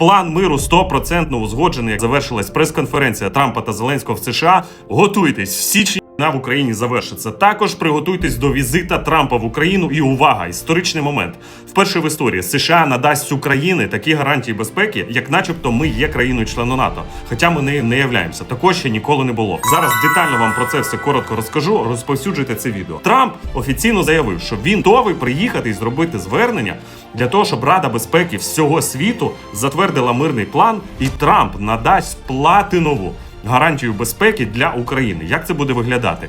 План миру стопроцентно узгоджений. Як Завершилась прес-конференція Трампа та Зеленського в США. Готуйтесь в січні. В Україні завершиться. Також приготуйтесь до візита Трампа в Україну. І увага! Історичний момент. Вперше в історії США надасть Україні такі гарантії безпеки, як, начебто, ми є країною-членом НАТО. Хоча ми нею не являємося. Також ще ніколи не було. Зараз детально вам про це все коротко розкажу. Розповсюджуйте це відео. Трамп офіційно заявив, що він готовий приїхати і зробити звернення для того, щоб Рада безпеки всього світу затвердила мирний план, і Трамп надасть платинову гарантію безпеки для України. Як це буде виглядати?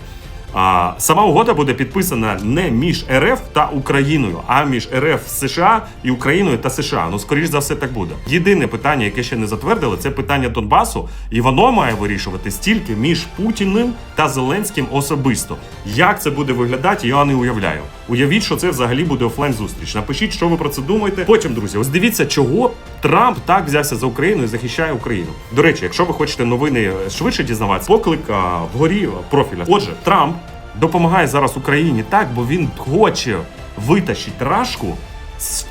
А, сама угода буде підписана не між РФ та Україною, а між РФ США і Україною та США. Ну, скоріш за все, так буде. Єдине питання, яке ще не затвердили, це питання Донбасу, і воно має вирішувати стільки між Путіним та Зеленським особисто. Як це буде виглядати, я не уявляю. Уявіть, що це взагалі буде офлайн зустріч. Напишіть, що ви про це думаєте. Потім, друзі, ось дивіться, чого Трамп так взявся за Україну і захищає Україну. До речі, якщо ви хочете новини швидше дізнаватися, поклик а, вгорі профіля. Отже, Трамп допомагає зараз Україні так, бо він хоче витащити рашку. З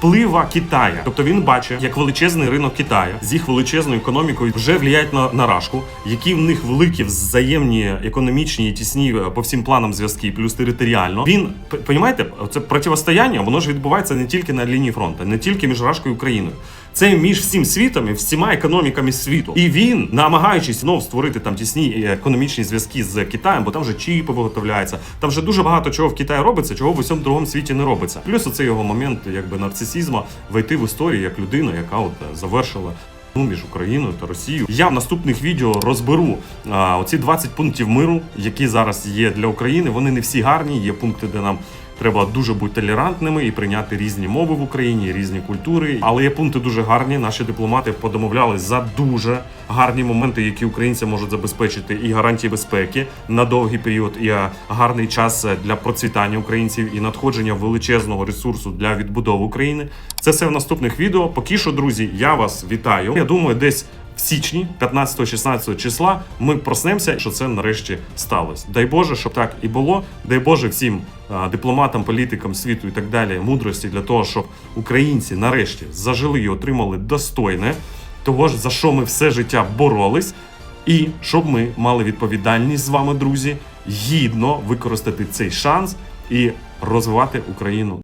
Китая, тобто він бачить, як величезний ринок Китаю з їх величезною економікою вже влияють на, на рашку, які в них великі взаємні економічні і тісні е, по всім планам зв'язки, плюс територіально. Він понімаєте, це противостояння, воно ж відбувається не тільки на лінії фронту, не тільки між Рашкою і Україною. Це між всім світом і всіма економіками світу. І він, намагаючись знов створити там тісні е, економічні зв'язки з Китаєм, бо там вже чіпи виготовляються, там вже дуже багато чого в Китаї робиться, чого в усьому другому світі не робиться. Плюс оцей його момент, якби нарцисізму, вийти в історію як людина, яка от е, завершила. Ну, між Україною та Росією я в наступних відео розберу а, оці 20 пунктів миру, які зараз є для України. Вони не всі гарні. Є пункти, де нам треба дуже бути толерантними і прийняти різні мови в Україні, різні культури. Але є пункти дуже гарні. Наші дипломати подомовлялись за дуже гарні моменти, які українці можуть забезпечити і гарантії безпеки на довгий період, і гарний час е, для процвітання українців і надходження величезного ресурсу для відбудови України. Це все в наступних відео. Поки що, друзі, я вас вітаю. Я думаю, десь. Січні, 15-16 числа, ми проснемося, що це нарешті сталося. Дай Боже, щоб так і було. Дай Боже всім а, дипломатам, політикам світу і так далі мудрості для того, щоб українці нарешті зажили і отримали достойне того ж, за що ми все життя боролись, і щоб ми мали відповідальність з вами, друзі, гідно використати цей шанс і розвивати Україну